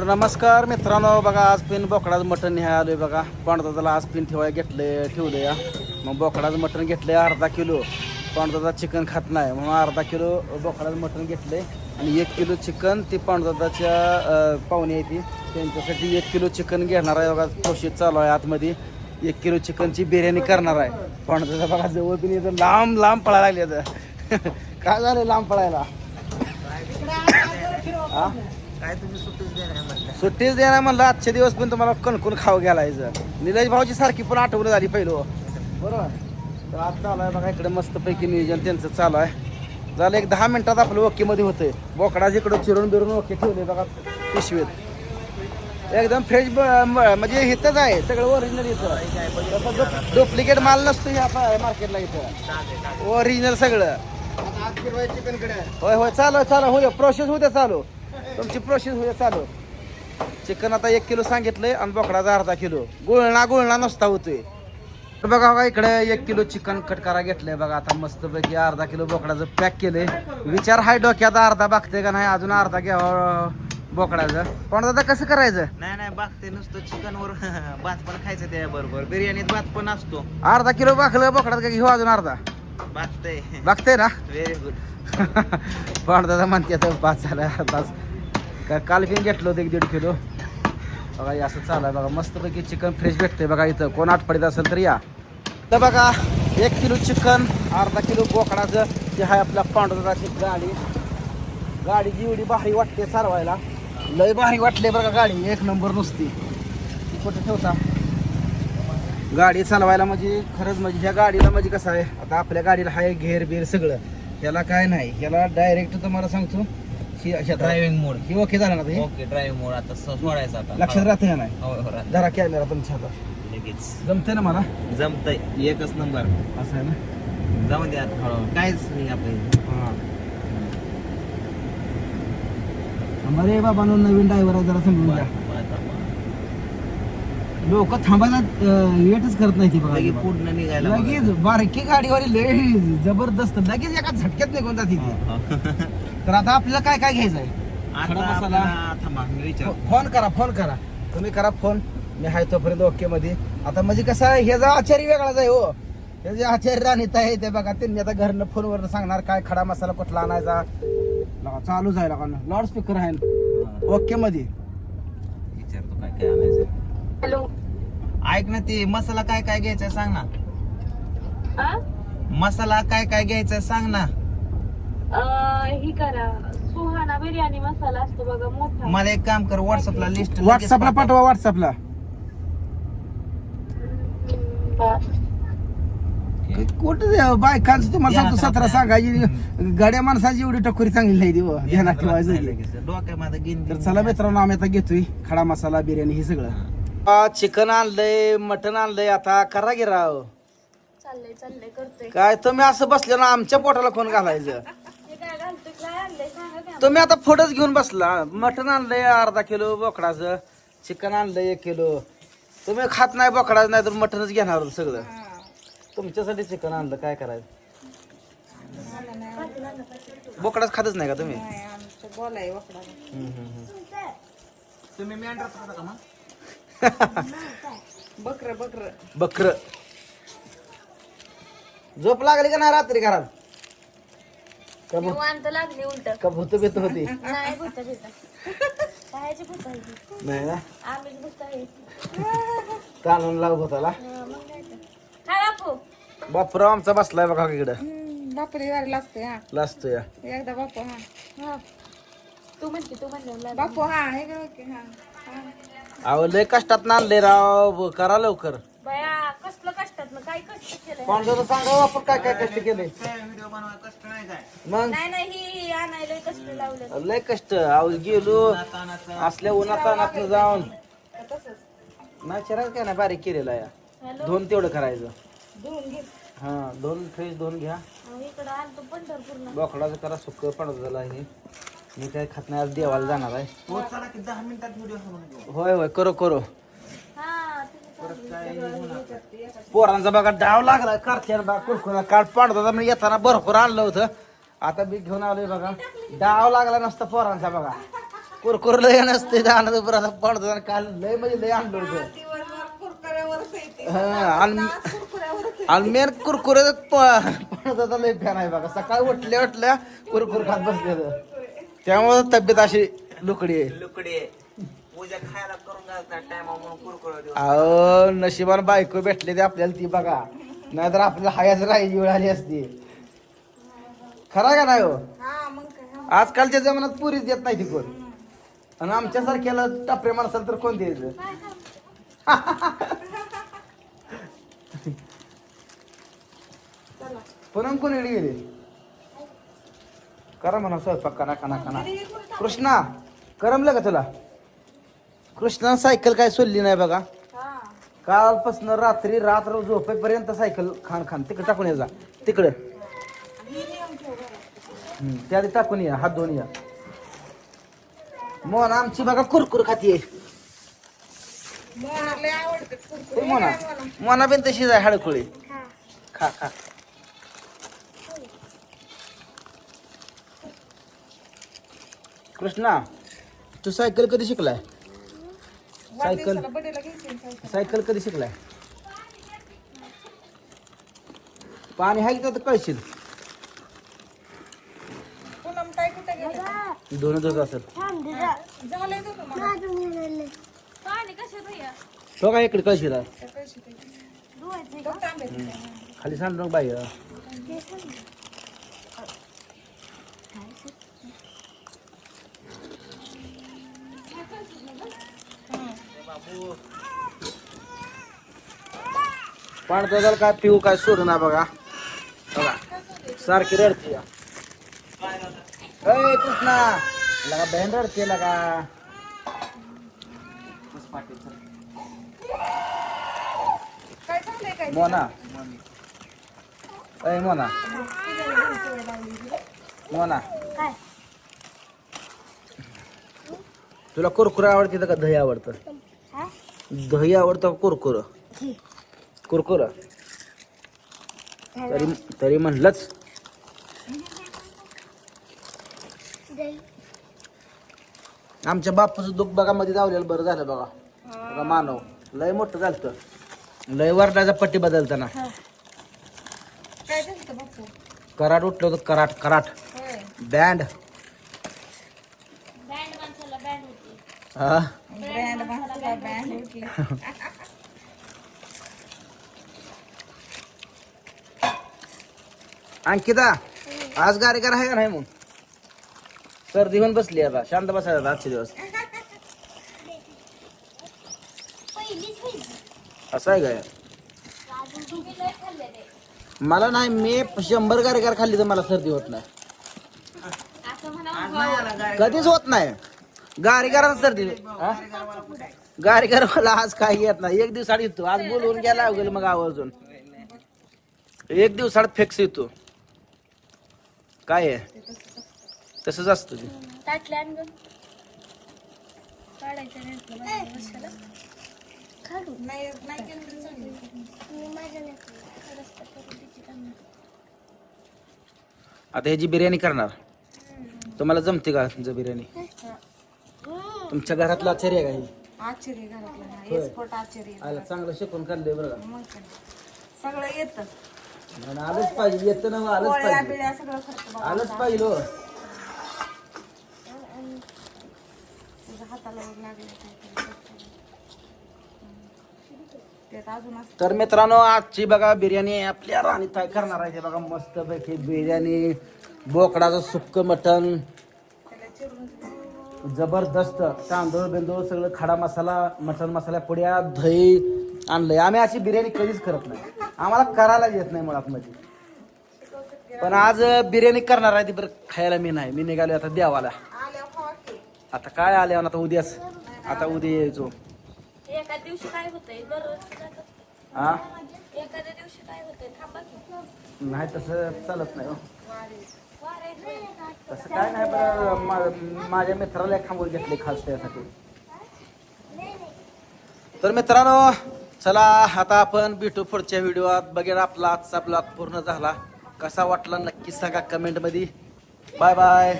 तर नमस्कार मित्रांनो बघा आज पिन बोकडाचं मटण न्याय आलोय बघा. पांडदादाला आज पिन ठेवाय घेतले ठेवलं या मग बोकडाचं मटण घेतलंय अर्धा किलो. पांडदादा चिकन खात नाही म्हणून अर्धा किलो बोकडाचं मटण घेतलंय. आणि एक किलो चिकन ती पांडदादाच्या पाहुणे आहे ती. त्यांच्यासाठी एक किलो चिकन घेणार आहे बघा प्रोसेस चालू आहे आतमध्ये. एक किलो चिकनची बिर्याणी करणार आहे. पांडदादा बघा जवळ पिन इथं लांब लांब पळायला लागले आता. काय झालं लांब पळायला? हा? काय तुम्ही सुट्टीच देणार म्हटलं सुट्टीच देणार म्हणलं आजचे दिवस पण तुम्हाला कणकून खाऊ घालायचं. निलेश भाऊची सारखी पण आठवण झाली पहिलं. बरोबर? तर आज चालू आहे बघा इकडे मस्तपैकी नियोजन त्यांचं चालू आहे. झालं एक दहा मिनिटात आपलं ओके मध्ये होतंय. बोकडाच इकडं चिरून बिरून ओके ठेवले बघा पिशवीत. एकदम फ्रेश म्हणजे इथंच आहे सगळं ओरिजिनल इथं. डुप्लिकेट माल नसतो ह्या मार्केटला इथं. ओरिजिनल सगळं. होय होय चालू चालू होय प्रोसेस द्या चालू. तुमची प्रोसेस द्या चालू. चिकन आता एक किलो सांगितलंय आणि बोकडाचा अर्धा किलो. गुळणा गुळणा नसता होतोय. तर बघा बघा इकडे एक किलो चिकन कट करा घेतलंय बघा. आता मस्त पैकी अर्धा किलो बोकडाचं पॅक केलंय. विचार हाय डोक्यात अर्धा बागते का नाही? अजून अर्धा घ्यावा बोकडाचं. पण दादा कसं करायचं? नाही नाही बागते नुसतं चिकन वर भात पण खायचं त्या बरोबर. बिर्याणीत भात पण असतो. अर्धा किलो बाकलं बोकडाचं का घेऊ अजून अर्धा? बागतय. बागते ना? व्हेरी गुड पण दादा म्हणते आता पाच झाला तास काय काल पण घेतलं होतं एक दीड किलो. बघा असं चालू आहे बघा मस्तपैकी चिकन फ्रेश भेटते बघा इथं कोण आठपडीत असेल तर या. तर बघा एक किलो चिकन अर्धा किलो बोकडाचं जे आहे आपल्या पांडुराची गाडी. गाडी जेवढी भारी वाटते चालवायला. लय भारी वाटले बघा गाडी. एक नंबर नुसती. ती कुठे ठेवता? गाडी चालवायला म्हणजे खरंच म्हणजे ह्या गाडीला म्हणजे कसं आहे? आता आपल्या गाडीला आहे घेर बीर सगळं. याला काय नाही. याला डायरेक्ट तुम्हाला सांगतो. ड्रायव्हिंग मोड ही ओके झाला ना ते ओके ड्रायव्हिंग मोड आता सोडायचा आता. लक्षात राहते का नाही? हो, हो, राहतं. जरा कॅमेरा तुमच्या हातात. लगेच. जमते ना मला? जमतय. एकच नंबर. असं आहे ना? जाऊन द्या काहीच नाही आपलं हा. बाबा नवीन ड्रायव्हर आहे जरा समजून घ्या. लोक थांबायला अं, वेटच करत नाही ती बघा. पूर्ण निघायला. लगेच बारकी गाडीवाली लय जबरदस्त लगेच एका झटक्यात निघून जाते ती. हो. तर आता आपल्याला काय काय घ्यायचं आहे फोन करा फोन करा. तुम्ही करा फोन मी आहे तोपर्यंत ओके मध्ये. आता म्हणजे कसं आहे ह्याचा आचारी वेगळाच आहे हो. हे जे आचार्य राणीत आहे ते बघा त्यांनी आता घरनं फोनवर सांगणार काय खडा मसाला कुठला आणायचा. चालूच आहे लगा लाऊड स्पीकर आहे. ओके मध्ये. विचारतो काय काय आणायचं हॅलो. ऐक ना ते मसाला काय काय घ्यायचा सांग ना. हा मसाला काय काय घ्यायचा सांग ना. अं, ही करा सुहाना बिर्याणी मसाला असतो बघा मोठा. मला एक काम कर व्हॉट्सअपला लिस्ट व्हॉट्सअपला पाठवा व्हॉट्सअपला हम्म, बरं. कुठं बायकांचं तुम्हाला सांगतो सतरा. सांगायची गाड्या माणसाची एवढी टकोरी चांगली नाही ती बुवा. ध्यानात ठेवायचं डोक्यामध्ये गिन तर चला मित्रांनो आम्ही आता घेतोय खडा मसाला बिर्याणी हे सगळं. चिकन आणलंय मटन आणलंय आता करा गे राव. चाललंय चाललंय करतोय. काय तुम्ही असं बसले ना आमच्या पोटाला कोण घालायचं? हे काय घालतोय? काय आणलंय? सांगा की तुम्ही आता फोटोच घेऊन बसला. मटन आणलंय अर्धा किलो बोकडाचं. चिकन आणलंय एक किलो. तुम्ही खात नाही बोकडाचं नाही तर मटनच घेणार सगळं. तुमच्यासाठी चिकन आणलं काय करायचं? बोकडाच खातच नाही का तुम्ही? हम्म, हम्म, हम्म. तुम्ही मेंढर खाता का मग? बकर झोप लागली का नाही रात्री घरात? का भूत- निवांत लागली उलट. का भूत बेत होती? नाही भूत भूत कायची भूत आहे ती? नाही ना? आम्हीच भूत आहे. कानून लाव भूताला. हा, मग काय तर. काय बापू. बापराव आमचा बसलाय बघा इकडं. बापरे वारी लागते हा. लाजतो या एकदा बापू हा. हा. तू म्हणते तू म्हणते बापू हा हे ग, ओके हा. हा. अहो लय कष्टात आणले राव. करा लवकर. बया कसलं कष्टात? काय कष्ट केलंय? कोण जर सांगा हो आपण काय काय कष्ट केले व्हिडिओ बनवायला कष्ट नाही काय मग? नाही नाही ही आणायला कष्ट लावलं लय कष्ट. अहो गेलो तानाचं असल्या उन्हात तानात जाऊन. तसंच नाही काय नाही बारीक केलेला या. हॅलो? दोन तेवढं करायचं. धुवून घे. हा दोन फ्रेश दोन घ्या. अहो, इकडं आणतो पंढरपूरला बोकडाचं करा सुक्क पडत झालं आहे. मी काय खात नाही आज देवाला जाणार आहे. हो की दहा मिनिटात व्हिडिओ होय होय करो करो. हा. पोरांचा बघा डाव लागला कारच्यान बघा कुरकुरा काढ पाडता म्हणजे येताना भरपूर आणलं होतं. आता मी घेऊन आलोय बघा. डाव लागला नसता पोरांचा बघा. कुरकुर लय नसते आनंद आता पडतो काल लय म्हणजे लय आणलं होतं. हा, आणि मेन कुरकुरे पडत लय फॅन आहे बघा. सकाळी उठल्या उठल्या कुरकुर खात बसलेलं. त्यामुळे तब्येत अशी लुकडी आहे. लुकडे पूजा खायला करून घालतात टायमा म्हणून कुरकुर देऊ अहो नशिबान बायको भेटले ते आपल्याला ती बघा. नाहीतर आपल्याला हायाच राहायची वेळ आली असती. खरा का नाही हो? मग काय. आजकालच्या जमान्यात पुरीच देत नाही ती कोण. आणि आमच्यासारख्याला टपरे माणसाला तर कोण द्यायचं चला पुन्हा कोण इकडे गेले? करा म्हणा स्वयंपाक कना कना कना कृष्णा करमलं का तुला? कृष्णा सायकल काय सोडली नाही बघा. हा. कालपासून रात्री रात्र झोपेपर्यंत सायकल खाण खाण. तिकडे टाकून ये जा. तिकडे. त्या आधी टाकून या. हात धुवून या. मोहन आमची बघा कुरकुर खातीये. मोहनला लय आवडते ते कुरकुरे मोना? मोना बिन तशीच आहे हडकुळी. खा खा. कृष्णा तू सायकल कधी शिकलाय? Cycle cycle. कधी शिकलाय? पाणी आहे की कळशील? दोन दिवस असेल. तो काय इकडे कळशील. खाली सांग बाई पाणी तर काय पिऊ काय सोडू ना बघा. बघा सारखी रडते. अय कृष्णा लगा बहीण रडते लगा. काय झालंय काय मोना. अय मोना. मोना तुला कुरकुर आवडते का दही आवडतं? दही आवडतं कुरकुर? कुरकुर? तरी तरी म्हणलंच. आमच्या बापूचं दुःख बघा मध्ये जावलेलं बरं झालं बघा. बघा मानव लय मोठं झालं लय वरडाचा पट्टी बदलताना कराट उठलं होतं कराट कराट बँड. हा ब्रँड माणसाला बँड उठली अंकिता आज गारेकर आहे का नाही मग? सर्दी होऊन बसली आता शांत बसायला आजचे दिवस. असं आहे काय? ते मला नाही मी शंभर गारेकर खाल्ली तर मला सर्दी होत नाही. कधीच होत नाही. गारेकरांना सर्दी. हा? गारेकर मला आज काही येत नाही. एक दिवसाड येतो. आज बोलवून गेला अवघड मग आवर्जून. एक दिवसाड फिक्स येतो. काय आहे? तसंच असतं. ते. आता ह्याची बिर्याणी करणार. तुम्हाला जमते का तुमचं बिर्याणी? तुमच्या घरातला आश्चर्य आहे का ही? आश्चर्य घरातलं ना होय. एक्सपोर्ट आश्चर्य आलं चांगलं शिकून काढलंय बरं का? मग काय. सगळं येतं. आणि आलंच पाहिजे. येतं ना आलंच पोळ्या पाहिजे. बिळ्या सगळं खर्च बाबा आलंच पाहिजे हो. तुझ्या हाताला वग लागले त्यात अजून असं तर मित्रांनो आजची बघा बिर्याणी आपल्या राणी काय करणार आहे. ते बघा मस्त पैकी बिर्याणी. बोकडाचं सुक्क मटण. जबरदस्त तांदूळ बिंदूळ सगळं खडा मसाला मटण मसाला पुड्या दही आणलंय. आम्ही अशी बिर्याणी कधीच करत नाही. आम्हाला करायला येत नाही मुळात मध्ये पण आज बिर्याणी करणार आहे ती बरं खायला मी नाही. मी निघालो आता की आता काय आले आता उद्याच? आता उद्या यायचो. एका दिवशी काय होतंय. हा एखाद्या दिवशी काय होतंय? थांबा. नाही तसं चालत नाही हो. तसं काय नाही बरं मा- माझ्या मित्राला एक थांबवून घेतले खास त्यासाठी. तर मित्रांनो चला आता आपण भेटू पुढच्या व्हिडिओत बघेल आपला आजचा ब्लॉग पूर्ण झाला. कसा वाटला नक्की सांगा कमेंटमध्ये. Bye bye.